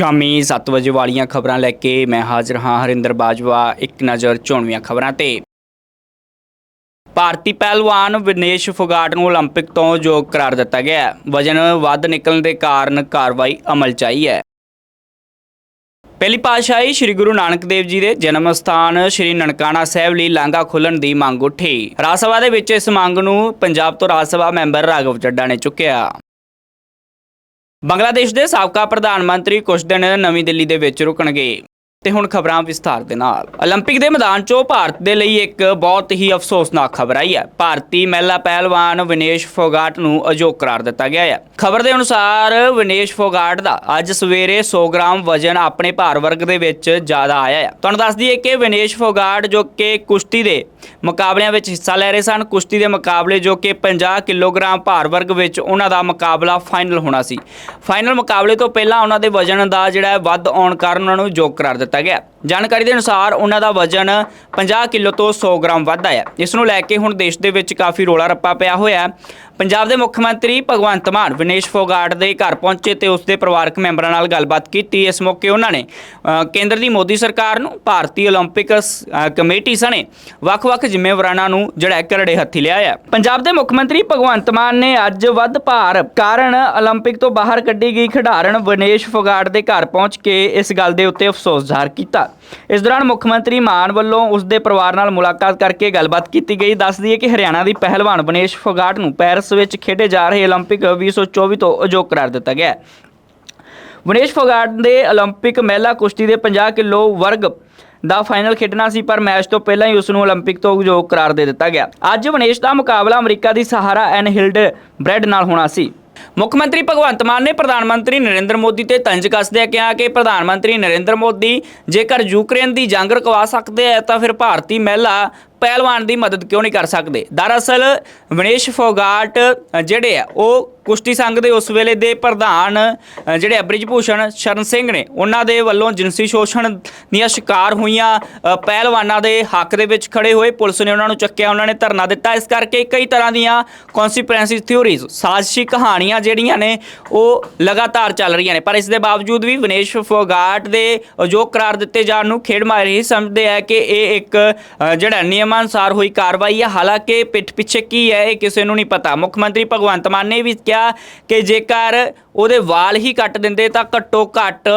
ਸ਼ਾਮੀ 7 ਵਜੇ ਵਾਲੀਆਂ ਖਬਰਾਂ ਲੈ ਕੇ ਮੈਂ ਹਾਜ਼ਰ ਹਾਂ ਹਰਿੰਦਰ ਬਾਜਵਾ ਇੱਕ ਨਜ਼ਰ ਚੋਣਵੀਆਂ ਖਬਰਾਂ ਤੇ ਭਾਰਤੀ ਪਹਿਲਵਾਨ ਵਿਨੇਸ਼ ਫੋਗਾਟ ਨੂੰ 올림픽 ਤੋਂ ਯੋਗ ਕਰਾਰ ਦਿੱਤਾ ਗਿਆ ਹੈ। ਵਜਨ ਵੱਧ ਨਿਕਲਣ ਦੇ ਕਾਰਨ ਕਾਰਵਾਈ ਅਮਲ 'ਚ ਆਈ ਹੈ ਪਹਿਲੀ ਪਾਤਸ਼ਾਹੀ ਸ੍ਰੀ ਗੁਰੂ ਨਾਨਕ ਦੇਵ ਜੀ ਦੇ ਜਨਮ ਸਥਾਨ ਸ੍ਰੀ ਨਨਕਾਣਾ ਸਾਹਿਬ ਲਈ ਲਾਂਘਾ ਖੋਲਣ ਦੀ ਮੰਗ ਉੱਠੀ ਰਾਜ ਸਭਾ ਦੇ ਵਿੱਚ ਇਸ ਮੰਗ ਨੂੰ ਪੰਜਾਬ ਤੋਂ ਰਾਜ ਸਭਾ ਮੈਂਬਰ ਰਾਘਵ ਚੱਡਾ ਨੇ ਚੁੱਕਿਆ ਬੰਗਲਾਦੇਸ਼ ਦੇ ਸਾਬਕਾ ਪ੍ਰਧਾਨ ਮੰਤਰੀ ਕੁਝ ਦਿਨ ਨਵੀਂ ਦਿੱਲੀ ਦੇ ਵਿੱਚ ਰੁਕਣਗੇ। ਤੇ ਹੁਣ ਖਬਰਾਂ ਵਿਸਥਾਰ ਦੇ ਨਾਲ 올림픽 ਦੇ ਮੈਦਾਨ 'ਚੋਂ ਭਾਰਤ ਦੇ ਲਈ ਇੱਕ ਬਹੁਤ ਹੀ ਅਫਸੋਸਨਾਕ ਖਬਰ ਆਈ ਹੈ ਭਾਰਤੀ ਮਹਿਲਾ ਪਹਿਲਵਾਨ ਵਿਨੇਸ਼ ਫੋਗਾਟ ਨੂੰ ਅਜੋਗ ਕਰਾਰ ਦਿੱਤਾ ਗਿਆ ਹੈ ਖਬਰ ਦੇ ਅਨੁਸਾਰ ਵਿਨੇਸ਼ ਫੋਗਾਟ ਦਾ ਅੱਜ ਸਵੇਰੇ 100 ਗ੍ਰਾਮ ਵਜਨ ਆਪਣੇ ਭਾਰ ਵਰਗ ਦੇ ਵਿੱਚ ਜ਼ਿਆਦਾ ਆਇਆ ਹੈ ਤੁਹਾਨੂੰ ਦੱਸ ਦਈਏ ਕਿ ਵਿਨੇਸ਼ ਫੋਗਾਟ ਜੋ ਕਿ ਕੁਸ਼ਤੀ ਦੇ ਮੁਕਾਬਲਿਆਂ ਵਿੱਚ ਹਿੱਸਾ ਲੈ ਰਹੇ ਸਨ ਕੁਸ਼ਤੀ ਦੇ ਮੁਕਾਬਲੇ ਜੋ ਕਿ 50 ਕਿਲੋਗ੍ਰਾਮ ਭਾਰ ਵਰਗ ਵਿੱਚ ਉਹਨਾਂ ਦਾ ਮੁਕਾਬਲਾ ਫਾਈਨਲ ਹੋਣਾ ਸੀ ਫਾਈਨਲ ਮੁਕਾਬਲੇ ਤੋਂ ਪਹਿਲਾਂ ਉਹਨਾਂ ਦੇ ਵਜਨ ਦਾ ਜਿਹੜਾ ਹੈ ਵੱਧ ਆਉਣ ਕਾਰਨ ਉਹਨਾਂ ਨੂੰ ਯੋਗ ਕਰਾਰ ਦਿੱਤਾ ਗਿਆ ਜਾਣਕਾਰੀ ਦੇ ਅਨੁਸਾਰ ਉਹਨਾਂ ਦਾ ਵਜਨ 50 ਕਿਲੋ ਤੋਂ 100 ਗ੍ਰਾਮ ਵੱਧ ਆਇਆ ਇਸ ਨੂੰ ਲੈ ਕੇ ਹੁਣ ਦੇਸ਼ ਦੇ ਵਿੱਚ ਕਾਫੀ ਰੋਲਾ ਰੱਪਾ ਪਿਆ ਹੋਇਆ ਹੈ ਪੰਜਾਬ ਦੇ ਮੁੱਖ ਮੰਤਰੀ ਭਗਵੰਤ ਮਾਨ ਵਿਨੇਸ਼ ਫੋਗਾਟ ਦੇ ਘਰ ਪਹੁੰਚੇ ਤੇ ਉਸ ਦੇ ਪਰਿਵਾਰਕ ਮੈਂਬਰਾਂ ਨਾਲ ਗੱਲਬਾਤ ਕੀਤੀ ਇਸ ਮੌਕੇ ਉਹਨਾਂ ਨੇ ਅ, ਕੇਂਦਰ ਦੀ ਮੋਦੀ ਸਰਕਾਰ ਨੂੰ ਭਾਰਤੀ 올림픽 ਸ- ਅ, ਕਮੇਟੀ ਸਣੇ ਵੱਖ-ਵੱਖ ਜ਼ਿੰਮੇਵਾਰਾਂ ਨੂੰ ਜਿਹੜਾ ਹੈ ਕਰੜੇ ਹੱਥੀ ਲਿਆ ਹੈ ਪੰਜਾਬ ਦੇ ਮੁੱਖ ਮੰਤਰੀ ਭਗਵੰਤ ਮਾਨ ਨੇ ਅੱਜ ਵੱਧ ਭਾਰ ਕਾਰਨ 올림픽 ਤੋਂ ਬਾਹਰ ਕੱਢੀ ਗਈ ਖਿਡਾਰਨ ਵਿਨੇਸ਼ ਫੋਗਾਟ ਦੇ ਘਰ ਪਹੁੰਚ ਕੇ ਇਸ ਗੱਲ ਦੇ ਉੱਤੇ ਅਫਸੋਸ ਜ਼ਾਹਰ ਕੀਤਾ ਇਸ ਦੌਰਾਨ ਮੁੱਖ ਮੰਤਰੀ ਮਾਨ ਵੱਲੋਂ ਉਸ ਦੇ ਪਰਿਵਾਰ ਨਾਲ ਮੁਲਾਕਾਤ ਕਰਕੇ ਗੱਲਬਾਤ ਕੀਤੀ ਗਈ ਦੱਸ ਦਈਏ ਕਿ ਹਰਿਆਣਾ ਦੀ ਪਹਿਲਵਾਨ ਵਿਨੇਸ਼ ਫੋਗਾਟ ਨੂੰ ਪੈਰਿਸ ਵਿੱਚ ਖੇਡੇ ਜਾ ਰਹੇ 올림픽 2024 ਤੋਂ ਅਜੋਗ ਕਰਾਰ ਦਿੱਤਾ ਗਿਆ ਹੈ ਵਿਨੇਸ਼ ਫੋਗਾਟ ਦੇ 올림픽 ਮਹਿਲਾ ਕੁਸ਼ਤੀ ਦੇ 50 ਕਿਲੋ ਵਰਗ ਦਾ ਫਾਈਨਲ ਖੇਡਣਾ ਸੀ ਪਰ ਮੈਚ ਤੋਂ ਪਹਿਲਾਂ ਹੀ ਉਸ ਨੂੰ 올림픽 ਤੋਂ ਯੋਗ ਕਰਾਰ ਦੇ ਦਿੱਤਾ ਗਿਆ ਅੱਜ ਵਿਨੇਸ਼ ਦਾ ਮੁਕਾਬਲਾ ਅਮਰੀਕਾ ਦੀ ਸਹਾਰਾ ਐਨ ਹਿਲਡ ਬ੍ਰੈਡ ਨਾਲ ਹੋਣਾ ਸੀ ਮੁੱਖ ਮੰਤਰੀ ਭਗਵੰਤ ਮਾਨ ਨੇ ਪ੍ਰਧਾਨ ਮੰਤਰੀ ਨਰਿੰਦਰ ਮੋਦੀ ਤੇ ਤੰਜ ਕੱਸਦਿਆਂ ਕਿਹਾ ਕਿ ਪ੍ਰਧਾਨ ਮੰਤਰੀ ਨਰਿੰਦਰ ਮੋਦੀ ਜੇਕਰ ਯੂਕਰੇਨ ਦੀ ਜੰਗ ਰੁਕਵਾ ਸਕਦੇ ਆ ਤਾਂ ਫਿਰ ਭਾਰਤੀ ਮਹਿਲਾ ਪਹਿਲਵਾਨ ਦੀ ਮਦਦ ਕਿਉਂ ਨਹੀਂ ਕਰ ਸਕਦੇ? ਦਰਅਸਲ, ਵਿਨੇਸ਼ ਫੋਗਾਟ ਜਿਹੜੇ ਆ, ਉਹ ਕੁਸ਼ਤੀ ਸੰਘ ਦੇ ਉਸ ਵੇਲੇ ਦੇ ਪ੍ਰਧਾਨ ਜਿਹੜੇ ਆ ਬ੍ਰਿਜ ਭੂਸ਼ਣ ਸ਼ਰਨ ਸਿੰਘ ਨੇ, ਉਹਨਾਂ ਦੇ ਵੱਲੋਂ ਜਿਨਸੀ ਸ਼ੋਸ਼ਣ ਦੀਆਂ ਸ਼ਿਕਾਰ ਹੋਈਆਂ ਪਹਿਲਵਾਨਾਂ ਦੇ ਹੱਕ ਦੇ ਵਿੱਚ ਖੜੇ ਹੋਏ ਪੁਲਿਸ ਨੇ ਉਹਨਾਂ ਨੂੰ ਚੱਕਿਆ, ਉਹਨਾਂ ਨੇ ਧਰਨਾ ਦਿੱਤਾ। ਇਸ ਕਰਕੇ ਕਈ ਤਰ੍ਹਾਂ ਦੀਆਂ ਕਨਸਪੀਰੈਂਸੀ ਥਿਉਰੀਜ਼ ਸਾਜ਼ਿਸ਼ੀ ਕਹਾਣੀਆਂ ਜਿਹੜੀਆਂ ਨੇ, ਉਹ ਲਗਾਤਾਰ ਚੱਲ ਰਹੀਆਂ ਨੇ। ਪਰ ਇਸ ਦੇ ਬਾਵਜੂਦ ਵੀ ਵਿਨੇਸ਼ ਫੋਗਾਟ ਦੇ ਅਜੋਗ ਕਰਾਰ ਦਿੱਤੇ ਜਾਣ ਨੂੰ ਖੇਡ ਮਾਹਿਰ ਇਹ ਸਮਝਦੇ ਆ ਕਿ ਇਹ ਇੱਕ ਜਿਹੜਾ ਨਿਯਮ ਅਨੁਸਾਰ ਹੋਈ ਕਾਰਵਾਈ ਹੈ ਹਾਲਾਂਕਿ ਪਿੱਠ ਪਿੱਛੇ ਕੀ ਹੈ ਇਹ ਕਿਸੇ ਨੂੰ ਨਹੀਂ ਪਤਾ। ਮੁੱਖ ਮੰਤਰੀ ਭਗਵੰਤ ਮਾਨ ਨੇ ਵੀ ਕਿਹਾ ਕਿ ਜੇਕਰ ਉਹਦੇ ਵਾਲ ਹੀ ਕੱਟ ਦਿੰਦੇ ਤਾਂ ਘੱਟੋ ਘੱਟ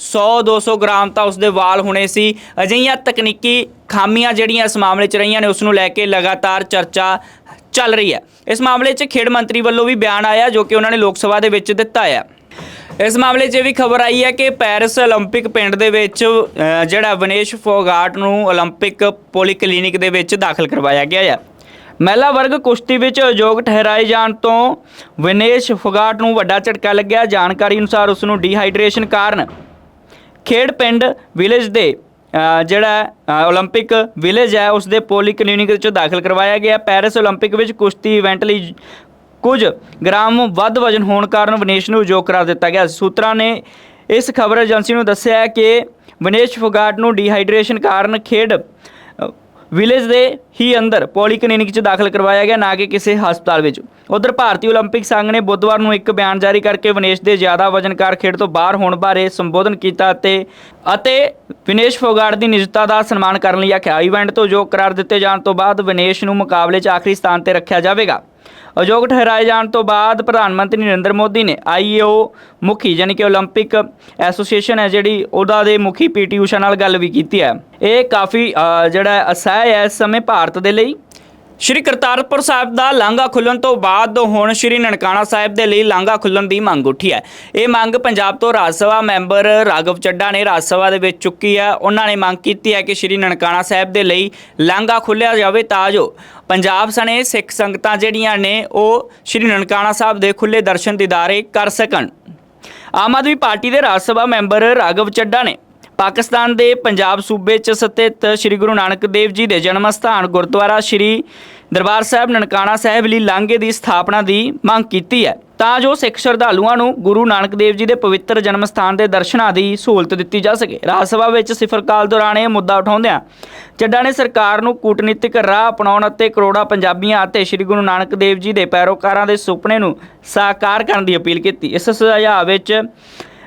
100 200 ਗ੍ਰਾਮ ਤਾਂ ਉਸਦੇ ਵਾਲ ਹੋਣੇ ਸੀ। ਅਜਿਹੀਆਂ ਤਕਨੀਕੀ ਖਾਮੀਆਂ ਜਿਹੜੀਆਂ ਇਸ ਮਾਮਲੇ 'ਚ ਰਹੀਆਂ ਨੇ, ਉਸ ਨੂੰ ਲੈ ਕੇ ਲਗਾਤਾਰ ਚਰਚਾ ਚੱਲ ਰਹੀ ਹੈ। ਇਸ ਮਾਮਲੇ 'ਚ ਖੇਡ ਮੰਤਰੀ ਵੱਲੋਂ ਵੀ ਬਿਆਨ ਆਇਆ ਜੋ ਕਿ ਉਹਨਾਂ ਨੇ ਲੋਕ ਸਭਾ ਦੇ ਵਿੱਚ ਦਿੱਤਾ ਹੈ ਇਸ ਮਾਮਲੇ 'ਚ ਇਹ ਵੀ ਖਬਰ ਆਈ ਹੈ ਕਿ ਪੈਰਿਸ 올림픽 ਪਿੰਡ ਦੇ ਵਿੱਚ ਅ, ਜਿਹੜਾ ਵਿਨੇਸ਼ ਫੋਗਾਟ ਨੂੰ 올림픽 ਪੋਲੀਕਲੀਨਿਕ ਦੇ ਵਿੱਚ ਦਾਖਲ ਕਰਵਾਇਆ ਗਿਆ ਹੈ ਮਹਿਲਾ ਵਰਗ ਕੁਸ਼ਤੀ ਵਿੱਚ ਅਯੋਗ ਠਹਿਰਾਏ ਜਾਣ ਤੋਂ ਵਿਨੇਸ਼ ਫੋਗਾਟ ਨੂੰ ਵੱਡਾ ਝਟਕਾ ਲੱਗਿਆ ਜਾਣਕਾਰੀ ਅਨੁਸਾਰ ਉਸ ਨੂੰ ਡੀਹਾਈਡਰੇਸ਼ਨ ਕਾਰਨ ਖੇਡ ਪਿੰਡ ਵਿਲੇਜ ਦੇ ਅ, ਜਿਹੜਾ ਅ, 올림픽 ਵਿਲੇਜ ਹੈ ਉਸ ਦੇ ਪੋਲੀਕਲੀਨਿਕ ਵਿੱਚ ਦਾਖਲ ਕਰਵਾਇਆ ਗਿਆ ਪੈਰਿਸ 올림픽 ਵਿੱਚ ਕੁਸ਼ਤੀ ਇਵੈਂਟ ਲਈ ਕੁਝ ਗ੍ਰਾਮ ਵੱਧ ਵਜਨ ਹੋਣ ਕਾਰਨ ਵਿਨੇਸ਼ ਨੂੰ ਉਜੋਗ ਕਰਾਰ ਦਿੱਤਾ ਗਿਆ। ਸੂਤਰਾਂ ਨੇ ਇਸ ਖਬਰ ਏਜੰਸੀ ਨੂੰ ਦੱਸਿਆ ਕਿ ਵਿਨੇਸ਼ ਫੋਗਾਟ ਨੂੰ ਡੀਹਾਈਡਰੇਸ਼ਨ ਕਾਰਨ ਖੇਡ ਵਿਲੇਜ ਦੇ ਹੀ ਅੰਦਰ ਪੋਲੀਕਲੀਨਿਕ 'ਚ ਦਾਖਲ ਕਰਵਾਇਆ ਗਿਆ, ਨਾ ਕਿ ਕਿਸੇ ਹਸਪਤਾਲ ਵਿੱਚ। ਉਧਰ ਭਾਰਤੀ ਓਲੰਪਿਕ ਸੰਘ ਨੇ ਬੁੱਧਵਾਰ ਨੂੰ ਇੱਕ ਬਿਆਨ ਜਾਰੀ ਕਰਕੇ ਵਿਨੇਸ਼ ਦੇ ਜ਼ਿਆਦਾ ਵਜਨਕਾਰ ਖੇਡ ਤੋਂ ਬਾਹਰ ਹੋਣ ਬਾਰੇ ਸੰਬੋਧਨ ਕੀਤਾ ਅਤੇ ਅਤੇ ਵਿਨੇਸ਼ ਫੋਗਾਟ ਦੀ ਨਿਜਤਾ ਦਾ ਸਨਮਾਨ ਕਰਨ ਲਈ ਆਖਿਆ। ਇਵੈਂਟ ਤੋਂ ਜੋ ਕਰਾਰ ਦਿੱਤੇ ਜਾਣ ਤੋਂ ਬਾਅਦ ਵਿਨੇਸ਼ ਨੂੰ ਮੁਕਾਬਲੇ 'ਚ ਆਖਰੀ ਸਥਾਨ ਤੇ ਰੱਖਿਆ ਜਾਵੇਗਾ। ਅਯੋਗ ਠਹਿਰਾਏ ਜਾਣ ਤੋਂ ਬਾਅਦ ਪ੍ਰਧਾਨ ਮੰਤਰੀ ਨਰਿੰਦਰ ਮੋਦੀ ਨੇ ਆਈਓ ਮੁਖੀ ਯਾਨੀ ਕਿ 올림픽 ਐਸੋਸੀਏਸ਼ਨ ਹੈ ਜਿਹੜੀ ਉਹਦਾ ਦੇ ਮੁਖੀ ਪੀਟੀ ਊਸ਼ਾ ਨਾਲ ਗੱਲ ਵੀ ਕੀਤੀ ਹੈ ਇਹ ਕਾਫੀ ਅ, ਜਿਹੜਾ ਅਸਹਿ ਹੈ ਇਸ ਸਮੇਂ ਭਾਰਤ ਦੇ ਲਈ ਸ਼੍ਰੀ ਕਰਤਾਰਪੁਰ ਸਾਹਿਬ ਦਾ ਲਾਂਘਾ ਖੁੱਲਣ ਤੋਂ ਬਾਅਦ ਹੁਣ ਸ਼੍ਰੀ ਨਨਕਾਣਾ ਸਾਹਿਬ ਦੇ ਲਈ ਲਾਂਘਾ ਖੁੱਲਣ ਦੀ ਮੰਗ ਉੱਠੀ ਹੈ। ਇਹ ਮੰਗ ਪੰਜਾਬ ਤੋਂ ਰਾਜ ਸਭਾ ਮੈਂਬਰ ਰਾਘਵ ਚੱਡਾ ਨੇ ਰਾਜ ਸਭਾ ਦੇ ਵਿੱਚ ਚੁੱਕੀ ਹੈ। ਉਹਨਾਂ ਨੇ ਮੰਗ ਕੀਤੀ ਹੈ ਕਿ ਸ਼੍ਰੀ ਨਨਕਾਣਾ ਸਾਹਿਬ ਦੇ ਲਈ ਲਾਂਘਾ ਖੁੱਲਿਆ ਜਾਵੇ ਤਾਂ ਜੋ ਪੰਜਾਬ ਸਣੇ ਸਿੱਖ ਸੰਗਤਾਂ ਜਿਹੜੀਆਂ ਨੇ ਉਹ ਸ਼੍ਰੀ ਨਨਕਾਣਾ ਸਾਹਿਬ ਦੇ ਖੁੱਲੇ ਦਰਸ਼ਨ ਦੀਦਾਰੇ ਕਰ ਸਕਣ। ਆਮ ਆਦਮੀ ਪਾਰਟੀ ਦੇ ਰਾਜ ਸਭਾ ਮੈਂਬਰ ਰਾਘਵ ਚੱਡਾ ਨੇ ਪਾਕਿਸਤਾਨ ਦੇ ਪੰਜਾਬ ਸੂਬੇ 'ਚ ਸਥਿਤ ਸ੍ਰੀ ਗੁਰੂ ਨਾਨਕ ਦੇਵ ਜੀ ਦੇ ਜਨਮ ਸਥਾਨ ਗੁਰਦੁਆਰਾ ਸ੍ਰੀ ਦਰਬਾਰ ਸਾਹਿਬ ਨਨਕਾਣਾ ਸਾਹਿਬ ਲਈ ਲਾਂਘੇ ਦੀ ਸਥਾਪਨਾ ਦੀ ਮੰਗ ਕੀਤੀ ਹੈ। ਤਾਂ ਜੋ ਸਿੱਖ ਸ਼ਰਧਾਲੂਆਂ ਨੂੰ ਗੁਰੂ ਨਾਨਕ ਦੇਵ ਜੀ ਦੇ ਪਵਿੱਤਰ ਜਨਮ ਸਥਾਨ ਦੇ ਦਰਸ਼ਨਾਂ ਦੀ ਸਹੂਲਤ ਦਿੱਤੀ ਜਾ ਸਕੇ। ਰਾਜ ਸਭਾ ਵਿੱਚ ਸਿਫਰ ਕਾਲ ਦੌਰਾਨ ਇਹ ਮੁੱਦਾ ਉਠਾਉਂਦਿਆਂ ਚੱਡਾ ਨੇ ਸਰਕਾਰ ਨੂੰ ਕੂਟਨੀਤਿਕ ਰਾਹ ਅਪਣਾਉਣ ਅਤੇ ਕਰੋੜਾਂ ਪੰਜਾਬੀਆਂ ਅਤੇ ਸ੍ਰੀ ਗੁਰੂ ਨਾਨਕ ਦੇਵ ਜੀ ਦੇ ਪੈਰੋਕਾਰਾਂ ਦੇ ਸੁਪਨੇ ਨੂੰ ਸਾਕਾਰ ਕਰਨ ਦੀ ਅਪੀਲ ਕੀਤੀ। ਇਸ ਸੁਝਾਅ ਵਿੱਚ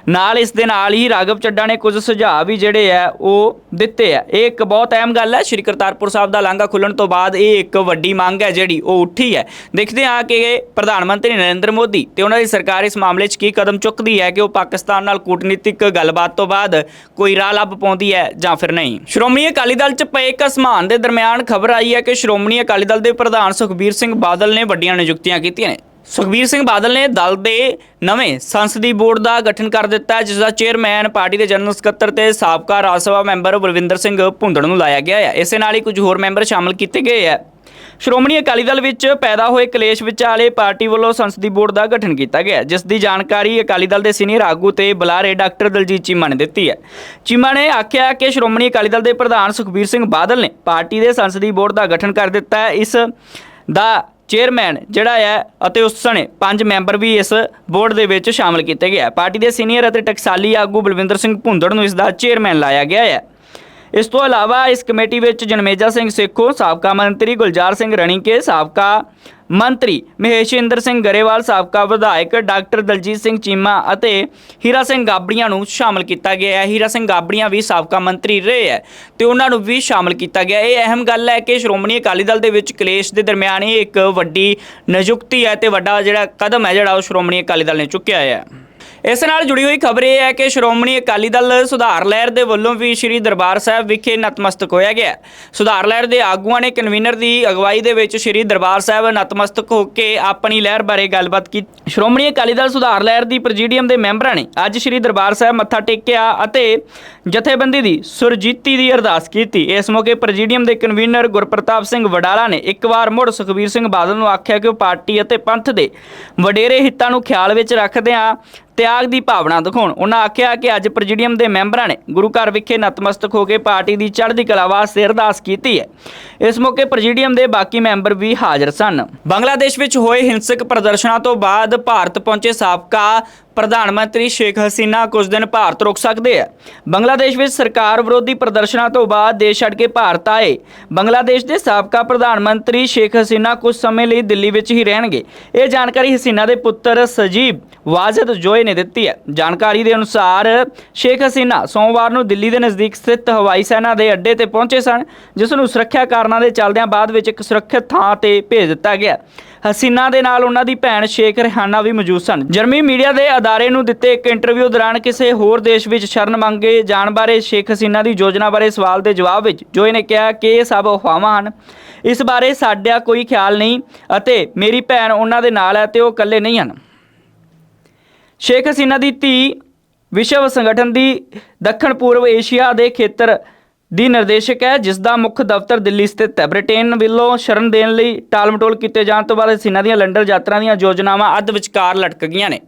ਨਾਲ ਇਸ ਦੇ ਨਾਲ ਹੀ ਰਾਘਵ ਚੱਡਾ ਨੇ ਕੁਝ ਸੁਝਾਅ ਵੀ ਜਿਹੜੇ ਆ ਉਹ ਦਿੱਤੇ ਆ। ਇਹ ਇੱਕ ਬਹੁਤ ਅਹਿਮ ਗੱਲ ਹੈ, ਸ਼੍ਰੀ ਕਰਤਾਰਪੁਰ ਸਾਹਿਬ ਦਾ ਲਾਂਘਾ ਖੁੱਲਣ ਤੋਂ ਬਾਅਦ ਇਹ ਇੱਕ ਵੱਡੀ ਮੰਗ ਹੈ ਜਿਹੜੀ ਉਹ ਉੱਠੀ ਹੈ। ਦੇਖਦੇ ਹਾਂ ਕਿ ਪ੍ਰਧਾਨ ਮੰਤਰੀ ਨਰਿੰਦਰ ਮੋਦੀ ਤੇ ਉਹਨਾਂ ਦੀ ਸਰਕਾਰ ਇਸ ਮਾਮਲੇ 'ਚ ਕੀ ਕਦਮ ਚੁੱਕਦੀ ਹੈ ਕਿ ਉਹ ਪਾਕਿਸਤਾਨ ਨਾਲ ਕੂਟਨੀਤਿਕ ਗੱਲਬਾਤ ਤੋਂ ਬਾਅਦ ਕੋਈ ਰਾਹ ਲੱਭ ਪਾਉਂਦੀ ਹੈ ਜਾਂ ਫਿਰ ਨਹੀਂ। ਸ਼੍ਰੋਮਣੀ ਅਕਾਲੀ ਦਲ 'ਚ ਪਏ ਕਸਮਾਨ ਦੇ ਦਰਮਿਆਨ ਖਬਰ ਆਈ ਹੈ ਕਿ ਸ਼੍ਰੋਮਣੀ ਅਕਾਲੀ ਦਲ ਦੇ ਪ੍ਰਧਾਨ ਸੁਖਬੀਰ ਸਿੰਘ ਬਾਦਲ ਨੇ ਵੱਡੀਆਂ ਨਿਯੁਕਤੀਆਂ ਕੀਤੀਆਂ ਨੇ। ਸੁਖਬੀਰ ਸਿੰਘ ਬਾਦਲ ਨੇ ਦਲ ਦੇ ਨਵੇਂ ਸੰਸਦੀ ਬੋਰਡ ਦਾ ਗਠਨ ਕਰ ਦਿੱਤਾ, ਜਿਸ ਦਾ ਚੇਅਰਮੈਨ ਪਾਰਟੀ ਦੇ ਜਨਰਲ ਸਕੱਤਰ ਤੇ ਸਾਬਕਾ ਰਾਜ ਸਭਾ ਮੈਂਬਰ ਬਲਵਿੰਦਰ ਸਿੰਘ ਭੁੰਦੜ ਨੂੰ ਲਾਇਆ ਗਿਆ ਹੈ। ਇਸੇ ਨਾਲ ਹੀ ਕੁਝ ਹੋਰ ਮੈਂਬਰ ਸ਼ਾਮਲ ਕੀਤੇ ਗਏ ਹੈ। ਸ਼੍ਰੋਮਣੀ ਅਕਾਲੀ ਦਲ ਵਿੱਚ ਪੈਦਾ ਹੋਏ ਕਲੇਸ਼ ਵਿਚਾਲੇ ਪਾਰਟੀ ਵੱਲੋਂ ਸੰਸਦੀ ਬੋਰਡ ਦਾ ਗਠਨ ਕੀਤਾ ਗਿਆ, ਜਿਸ ਦੀ ਜਾਣਕਾਰੀ ਅਕਾਲੀ ਦਲ ਦੇ ਸੀਨੀਅਰ ਆਗੂ ਤੇ ਬੁਲਾਰੇ ਡਾਕਟਰ ਦਲਜੀਤ ਚੀਮਾ ਨੇ ਦਿੱਤੀ ਹੈ। ਚੀਮਾ ਨੇ ਆਖਿਆ ਕਿ ਸ਼੍ਰੋਮਣੀ ਅਕਾਲੀ ਦਲ ਦੇ ਪ੍ਰਧਾਨ ਸੁਖਬੀਰ ਸਿੰਘ ਬਾਦਲ ਨੇ ਪਾਰਟੀ ਦੇ ਸੰਸਦੀ ਬੋਰਡ ਦਾ ਗਠਨ ਕਰ ਦਿੱਤਾ ਹੈ। ਇਸ ਦਾ ਚੇਅਰਮੈਨ ਜਿਹੜਾ ਹੈ ਅਤੇ ਉਸ ਸਣੇ ਪੰਜ ਮੈਂਬਰ ਵੀ ਇਸ ਬੋਰਡ ਦੇ ਵਿੱਚ ਸ਼ਾਮਲ ਕੀਤੇ ਗਏ ਪਾਰਟੀ ਦੇ ਸੀਨੀਅਰ ਅਤੇ ਟਕਸਾਲੀ ਆਗੂ ਬਲਵਿੰਦਰ ਸਿੰਘ ਭੁੰਦੜ ਨੂੰ ਇਸ ਦਾ ਚੇਅਰਮੈਨ ਲਾਇਆ ਗਿਆ ਹੈ। ਇਸ ਤੋਂ ਇਲਾਵਾ ਇਸ ਕਮੇਟੀ ਵਿੱਚ ਜਨਮੇਜਾ ਸਿੰਘ ਸੇਖੋ, ਸਾਬਕਾ ਮੰਤਰੀ ਗੁਲਜ਼ਾਰ ਸਿੰਘ ਰਣੀਕੇ, ਸਾਬਕਾ ਮੰਤਰੀ ਮਹੇਸ਼ਿੰਦਰ ਸਿੰਘ ਗਰੇਵਾਲ, ਸਾਬਕਾ ਵਿਧਾਇਕ ਡਾਕਟਰ ਦਲਜੀਤ ਸਿੰਘ ਚੀਮਾ ਅਤੇ ਹੀਰਾ ਸਿੰਘ ਗਾਬੜੀਆਂ ਨੂੰ ਸ਼ਾਮਲ ਕੀਤਾ ਗਿਆ ਹੈ। ਹੀਰਾ ਸਿੰਘ ਗਾਬੜੀਆਂ ਵੀ ਸਾਬਕਾ ਮੰਤਰੀ ਰਹੇ ਹੈ ਤੇ ਉਹਨਾਂ ਨੂੰ ਵੀ ਸ਼ਾਮਲ ਕੀਤਾ ਗਿਆ। ਇਹ ਅਹਿਮ ਗੱਲ ਹੈ ਕਿ ਸ਼੍ਰੋਮਣੀ ਅਕਾਲੀ ਦਲ ਦੇ ਵਿੱਚ ਕਲੇਸ਼ ਦੇ ਦਰਮਿਆਨ ਇਹ ਇੱਕ ਵੱਡੀ ਨਿਯੁਕਤੀ ਹੈ ਤੇ ਵੱਡਾ ਜਿਹੜਾ ਕਦਮ ਹੈ ਜਿਹੜਾ ਉਹ ਸ਼੍ਰੋਮਣੀ ਅਕਾਲੀ ਦਲ ਨੇ ਚੁੱਕਿਆ ਹੈ। ਇਸ ਨਾਲ ਜੁੜੀ ਹੋਈ ਖਬਰ ਇਹ ਹੈ ਕਿ ਸ਼੍ਰੋਮਣੀ ਅਕਾਲੀ ਦਲ ਸੁਧਾਰ ਲਹਿਰ ਦੇ ਵੱਲੋਂ ਵੀ ਸ੍ਰੀ ਦਰਬਾਰ ਸਾਹਿਬ ਵਿਖੇ ਨਤਮਸਤਕ ਹੋਇਆ ਗਿਆ ਸੁਧਾਰ ਲਹਿਰ ਦੇ ਆਗੂਆਂ ਨੇ ਕਨਵੀਨਰ ਦੀ ਅਗਵਾਈ ਦੇ ਵਿੱਚ ਸ੍ਰੀ ਦਰਬਾਰ ਸਾਹਿਬ ਨਤਮਸਤਕ ਹੋ ਕੇ ਆਪਣੀ ਲਹਿਰ ਬਾਰੇ ਗੱਲਬਾਤ ਕੀਤੀ ਸ਼੍ਰੋਮਣੀ ਅਕਾਲੀ ਦਲ ਸੁਧਾਰ ਲਹਿਰ ਦੀ ਪ੍ਰੈਜ਼ੀਡੀਅਮ ਦੇ ਮੈਂਬਰਾਂ ਨੇ ਅੱਜ ਸ੍ਰੀ ਦਰਬਾਰ ਸਾਹਿਬ ਮੱਥਾ ਟੇਕਿਆ ਅਤੇ ਜਥੇਬੰਦੀ ਦੀ ਸੁਰਜੀਤੀ ਦੀ ਅਰਦਾਸ ਕੀਤੀ। ਇਸ ਮੌਕੇ ਪ੍ਰੈਜ਼ੀਡੀਅਮ ਦੇ ਕਨਵੀਨਰ ਗੁਰਪ੍ਰਤਾਪ ਸਿੰਘ ਵਡਾਲਾ ਨੇ ਇੱਕ ਵਾਰ ਮੁੜ ਸੁਖਬੀਰ ਸਿੰਘ ਬਾਦਲ ਨੂੰ ਆਖਿਆ ਕਿ ਉਹ ਪਾਰਟੀ ਅਤੇ ਪੰਥ ਦੇ ਵਡੇਰੇ ਹਿੱਤਾਂ ਨੂੰ ਖਿਆਲ ਵਿੱਚ ਰੱਖਦਿਆਂ ਤਿਆਗ ਦੀ ਭਾਵਨਾ ਦਿਖਾਉਣ। ਉਹਨਾਂ ਆਖਿਆ ਕਿ ਅੱਜ ਪ੍ਰੈਜ਼ੀਡੀਅਮ ਦੇ ਮੈਂਬਰਾਂ ਨੇ ਗੁਰੂ ਘਰ ਵਿਖੇ ਨਤਮਸਤਕ ਹੋ ਕੇ ਪਾਰਟੀ ਦੀ ਚੜ੍ਹਦੀ ਕਲਾ ਵਾਸਤੇ ਅਰਦਾਸ ਕੀਤੀ ਹੈ। ਇਸ ਮੌਕੇ ਪ੍ਰੈਜ਼ੀਡੀਅਮ ਦੇ ਬਾਕੀ ਮੈਂਬਰ ਵੀ ਹਾਜ਼ਰ ਸਨ। ਬੰਗਲਾਦੇਸ਼ ਵਿੱਚ ਹੋਏ ਹਿੰਸਕ ਪ੍ਰਦਰਸ਼ਨਾਂ ਤੋਂ ਬਾਅਦ ਭਾਰਤ ਪਹੁੰਚੇ ਸਾਬਕਾ ਪ੍ਰਧਾਨ ਮੰਤਰੀ ਸ਼ੇਖ ਹਸੀਨਾ ਕੁਝ ਦਿਨ ਭਾਰਤ ਰੁਕ ਸਕਦੇ ਆ ਬੰਗਲਾਦੇਸ਼ ਵਿੱਚ ਸਰਕਾਰ ਵਿਰੋਧੀ ਪ੍ਰਦਰਸ਼ਨਾਂ ਤੋਂ ਬਾਅਦ ਦੇਸ਼ ਛੱਡ ਕੇ ਭਾਰਤ ਆਏ। ਬੰਗਲਾਦੇਸ਼ ਦੇ ਸਾਬਕਾ ਪ੍ਰਧਾਨ ਮੰਤਰੀ ਸ਼ੇਖ ਹਸੀਨਾ ਕੁਝ ਸਮੇਂ ਲਈ ਦਿੱਲੀ ਵਿੱਚ ਹੀ ਰਹਿਣਗੇ। ਇਹ ਜਾਣਕਾਰੀ ਹਸੀਨਾ ਦੇ ਪੁੱਤਰ ਸਜੀਬ ਵਾਜਦ ਜੋਏ ਨੇ ਦਿੱਤੀ ਹੈ। ਜਾਣਕਾਰੀ ਦੇ ਅਨੁਸਾਰ ਸ਼ੇਖ ਹਸੀਨਾ ਸੋਮਵਾਰ ਨੂੰ ਦਿੱਲੀ ਦੇ ਨਜ਼ਦੀਕ ਸਥਿਤ ਹਵਾਈ ਸੈਨਾ ਦੇ ਅੱਡੇ ਤੇ ਪਹੁੰਚੇ ਸਨ, ਜਿਸ ਨੂੰ ਸੁਰੱਖਿਆ ਕਾਰਨਾਂ ਦੇ ਚੱਲਦਿਆਂ ਬਾਅਦ ਵਿੱਚ ਇੱਕ ਸੁਰੱਖਿਅਤ ਥਾਂ ਤੇ ਭੇਜ ਦਿੱਤਾ ਗਿਆ। ਹਸੀਨਾ ਦੇ ਨਾਲ ਉਹਨਾਂ ਦੀ ਭੈਣ ਸ਼ੇਖ ਰਿਹਾਨਾ ਵੀ ਮੌਜੂਦ ਸਨ। ਜਰਮਨੀ ਮੀਡੀਆ ਦੇ ਅਦਾਰੇ ਨੂੰ ਦਿੱਤੇ ਇੱਕ ਇੰਟਰਵਿਊ ਦੌਰਾਨ ਕਿਸੇ ਹੋਰ ਦੇਸ਼ ਵਿੱਚ ਸ਼ਰਨ ਮੰਗੇ ਜਾਣ ਬਾਰੇ ਸ਼ੇਖ ਹਸੀਨਾ ਦੀ ਯੋਜਨਾ ਬਾਰੇ ਸਵਾਲ ਦੇ ਜਵਾਬ ਵਿੱਚ ਜੋਏ ਨੇ ਕਿਹਾ ਕਿ ਇਹ ਸਭ ਅਫਵਾਹਾਂ ਹਨ। ਇਸ ਬਾਰੇ ਸਾਡਾ ਕੋਈ ਖਿਆਲ ਨਹੀਂ ਅਤੇ ਮੇਰੀ ਭੈਣ ਉਹਨਾਂ ਦੇ ਨਾਲ ਹੈ ਤੇ ਉਹ ਇਕੱਲੇ ਨਹੀਂ ਹਨ। ਸ਼ੇਖ ਹਸੀਨਾ ਦੀ ਧੀ ਵਿਸ਼ਵ ਸੰਗਠਨ ਦੀ ਦੱਖਣ ਪੂਰਬ ਏਸ਼ੀਆ ਦੇ ਖੇਤਰ ਦੀ ਨਿਰਦੇਸ਼ਕ ਹੈ, ਜਿਸ ਦਾ ਮੁੱਖ ਦਫ਼ਤਰ ਦਿੱਲੀ ਸਥਿਤ ਹੈ। ਬ੍ਰਿਟੇਨ ਵੱਲੋਂ ਸ਼ਰਨ ਦੇਣ ਲਈ ਟਾਲਮਟੋਲ ਕੀਤੇ ਜਾਣ ਤੋਂ ਬਾਅਦ ਹਸੀਨਾ ਦੀਆਂ ਲੰਡਨ ਯਾਤਰਾ ਦੀਆਂ ਯੋਜਨਾਵਾਂ ਅੱਧ ਵਿਚਕਾਰ ਲਟਕ ਗਈਆਂ ਨੇ।